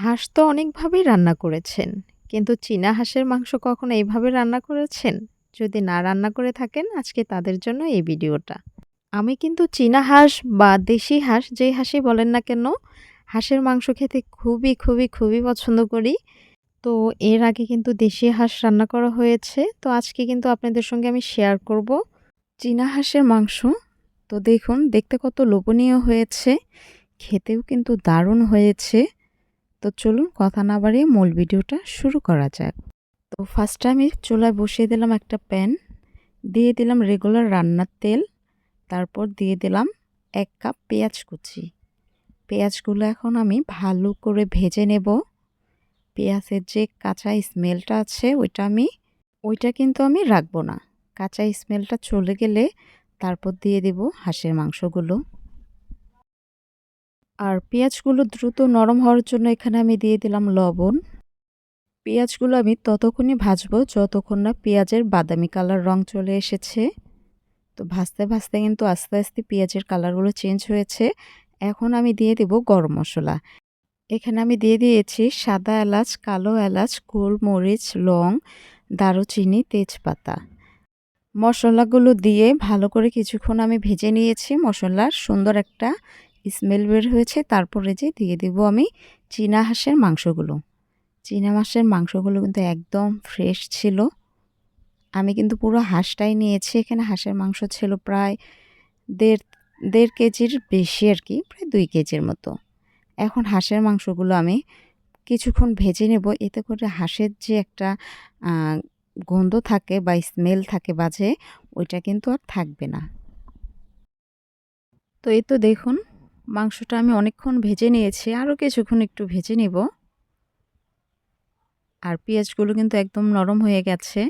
হাঁস তো অনেকভাবেই রান্না করেছেন। কিন্তু চীনা হাঁসের মাংস কখনো এইভাবে রান্না করেছেন? যদি না রান্না করে থাকেন আজকে তাদের জন্য এই ভিডিওটা। আমি কিন্তু চীনা হাঁস বা দেশি হাঁস যেই হাঁসই বলেন না কেন, হাঁসের মাংস খেতে খুবই, খুবই, খুবই পছন্দ করি। তো এর আগে কিন্তু দেশি হাঁস রান্না করা হয়েছে। তো আজকে কিন্তু আপনাদের সঙ্গে আমি শেয়ার করব চীনা হাঁসের মাংস। তো দেখুন দেখতে কত লোভনীয় হয়েছে। খেতেও কিন্তু দারুণ হয়েছে। তো চলুন কথা না বাড়িয়ে মূল ভিডিওটা শুরু করা যাক। তো ফার্স্টে আমি চুলায় বসিয়ে দিলাম একটা প্যান দিয়ে দিলাম রেগুলার রান্নার তেল, তারপর দিয়ে দিলাম এক কাপ পেঁয়াজ কুচি। পেঁয়াজগুলো এখন আমি ভালো করে ভেজে নেব। পেঁয়াজের যে কাঁচা স্মেলটা আছে, ওইটা আমি, ওইটা কিন্তু আমি রাখব না। কাঁচা স্মেলটা চলে গেলে তারপর দিয়ে দেব হাঁসের মাংসগুলো। আর পেঁয়াজগুলো দ্রুত নরম হওয়ার জন্য এখানে আমি দিয়ে দিলাম লবণ। পেঁয়াজগুলো আমি ততক্ষণই ভাজবো যতক্ষণ না পেঁয়াজের বাদামি কালার রং চলে এসেছে। তো ভাজতে ভাজতে কিন্তু আস্তে আস্তে পেঁয়াজের কালারগুলো চেঞ্জ হয়েছে। এখন আমি দিয়ে দেব গরম মশলা। এখানে আমি দিয়ে দিয়েছি সাদা এলাচ, কালো এলাচ, গোলমরিচ, লং, দারুচিনি, তেজপাতা। মশলাগুলো দিয়ে ভালো করে কিছুক্ষণ আমি ভেজে নিয়েছি। মশলার সুন্দর একটা স্মেল বের হয়েছে, তারপরে যে দিয়ে দেব আমি চীনা হাঁসের মাংসগুলো। চীনা মাছের মাংসগুলো কিন্তু একদম ফ্রেশ ছিল। আমি কিন্তু পুরো হাঁসটাই নিয়েছি, এখানে হাঁসের মাংস ছিল প্রায় দেড় দেড় কেজির বেশি আর কি, প্রায় দুই কেজির মতো। এখন হাঁসের মাংসগুলো আমি কিছুক্ষণ ভেজে নেব, এতে করে হাঁসের যে একটা গন্ধ থাকে বা স্মেল থাকে বাজে, ওইটা কিন্তু আর থাকবে না। তো এই তো দেখুন মাংসটা আমি অনেকক্ষণ ভেজে নিয়েছি, আরও কিছুক্ষণ একটু ভেজে নেব। আর পেঁয়াজগুলো কিন্তু একদম নরম হয়ে গেছে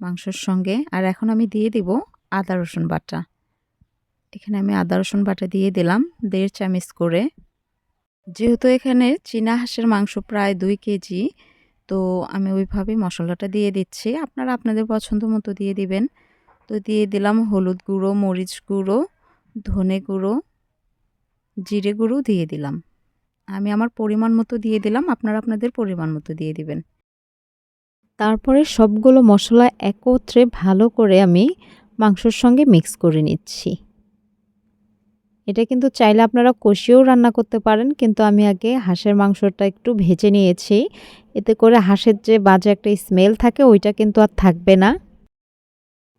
মাংসর সঙ্গে। আর এখন আমি দিয়ে দিব আদা রসুন বাটা। এখানে আমি আদা রসুন বাটা দিয়ে দিলাম দেড় চামচ করে। যেহেতু এখানে চীনা হাঁসের মাংস প্রায় দুই কেজি, তো আমি ওইভাবে মশলাটা দিয়ে দিচ্ছি। আপনারা আপনাদের পছন্দ মতো দিয়ে দিবেন। তো দিয়ে দিলাম হলুদ গুঁড়ো, মরিচ গুঁড়ো, ধনে গুঁড়ো জিরে গুঁড়ো দিয়ে দিলাম। আমি আমার পরিমাণ মতো দিয়ে দিলাম, আপনারা আপনাদের পরিমাণ মতো দিয়ে দিবেন। তারপরে সবগুলো মশলা একত্রে ভালো করে আমি মাংসর সঙ্গে মিক্স করে নিচ্ছি। এটা কিন্তু চাইলে আপনারা কষিয়েও রান্না করতে পারেন, কিন্তু আমি আগে হাঁসের মাংসটা একটু ভেজে নিয়েছি। এতে করে হাঁসের যে বাজে একটা স্মেল থাকে, ওইটা কিন্তু আর থাকবে না।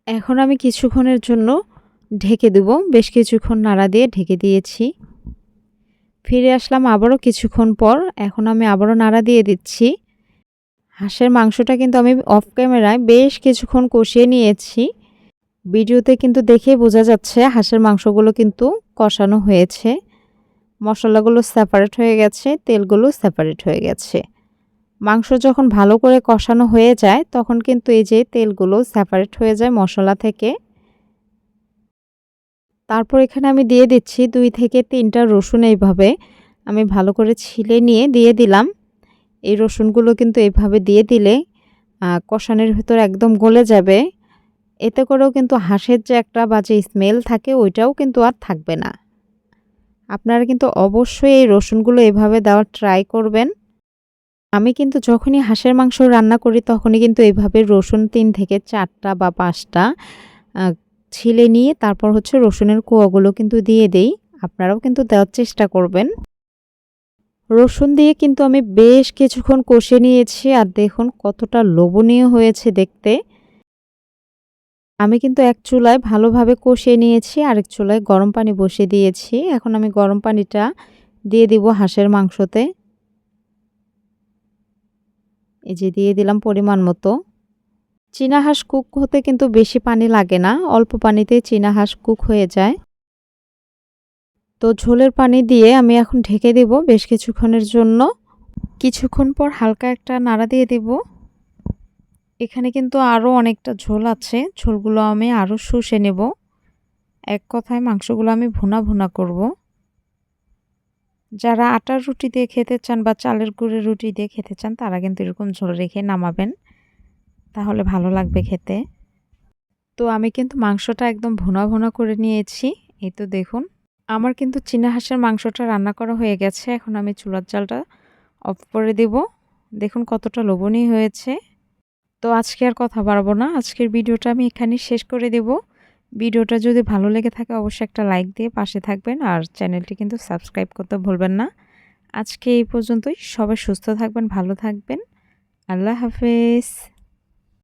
এখন আমি কিছুক্ষণের জন্য ঢেকে দেব। বেশ কিছুক্ষণ নাড়া দিয়ে ঢেকে দিয়েছি। ফিরে আসলাম আবারও কিছুক্ষণ পর। এখন আমি আবারও নাড়া দিয়ে দিচ্ছি। হাঁসের মাংসটা কিন্তু আমি অফ ক্যামেরায় বেশ কিছুক্ষণ কষিয়ে নিয়েছি। ভিডিওতে কিন্তু দেখে বোঝা যাচ্ছে হাঁসের মাংসগুলো কিন্তু কষানো হয়েছে। মশলাগুলো সেপারেট হয়ে গেছে, তেলগুলো সেপারেট হয়ে গেছে। মাংস যখন ভালো করে কষানো হয়ে যায়, তখন কিন্তু এই যে তেলগুলো সেপারেট হয়ে যায় মশলা থেকে। তারপর এখানে আমি দিয়ে দিচ্ছি দুই থেকে তিনটা রসুন এইভাবে। আমি ভালো করে ছিলে নিয়ে দিয়ে দিলাম। এই রসুনগুলো কিন্তু এইভাবে দিয়ে দিলে কষানের ভেতর একদম গলে যাবে। এতে করেও কিন্তু হাঁসের যে একটা বাজে স্মেল থাকে, ওইটাও কিন্তু আর থাকবে না। আপনারা কিন্তু অবশ্যই এই রসুনগুলো এভাবে দেওয়ার ট্রাই করবেন। আমি কিন্তু যখনই হাঁসের মাংস রান্না করি, তখনই কিন্তু এইভাবে রসুন তিন থেকে চারটা বা পাঁচটা ছিলে নিয়ে তারপর হচ্ছে রসুনের কোয়াগুলো কিন্তু দিয়ে দেই। আপনারাও কিন্তু দেওয়ার চেষ্টা করবেন। রসুন দিয়ে কিন্তু আমি বেশ কিছুক্ষণ কষে নিয়েছি আর দেখুন কতটা লোভনীয় হয়েছে দেখতে। আমি কিন্তু এক চুলায় ভালোভাবে কষিয়ে নিয়েছি, আরেক চুলায় গরম পানি বসিয়ে দিয়েছি। এখন আমি গরম পানিটা দিয়ে দিব হাঁসের মাংসতে। এই যে দিয়ে দিলাম পরিমাণ মতো। চীনা হাঁস কুক হতে কিন্তু বেশি পানি লাগে না, অল্প পানিতে চীনা হাঁস কুক হয়ে যায়। তো ঝোলের পানি দিয়ে আমি এখন ঢেকে দেব বেশ কিছুক্ষণের জন্য। কিছুক্ষণ পর হালকা একটা নাড়া দিয়ে দেব। এখানে কিন্তু আরও অনেকটা ঝোল আছে, ঝোলগুলো আমি আরও শুষে নেব। এক কথায় মাংসগুলো আমি ভুনা ভুনা করব। যারা আটার রুটি দিয়ে খেতে চান বা চালের গুঁড়ের রুটি দিয়ে খেতে চান, তারা কিন্তু এরকম ঝোল রেখে নামাবেন। তাহলে ভালো লাগবে খেতে। তো আমি কিন্তু মাংসটা একদম ভুনা ভুনা করে নিয়েছি। এই তো দেখুন, আমার কিন্তু চীনা হাঁসের মাংসটা রান্না করা হয়ে গেছে। এখন আমি চুলার জালটা অফ করে দেব। দেখুন কতটা লোভনীয় হয়েছে। তো আজকে আর কথা বাড়বো না। আজকের ভিডিওটা আমি এখানে শেষ করে দেব। ভিডিওটা যদি ভালো লেগে থাকে অবশ্যই একটা লাইক দিয়ে পাশে থাকবেন আর চ্যানেলটি কিন্তু সাবস্ক্রাইব করতে ভুলবেন না। আজকে এই পর্যন্তই। সবাই সুস্থ থাকবেন, ভালো থাকবেন। আল্লাহ হাফেজ।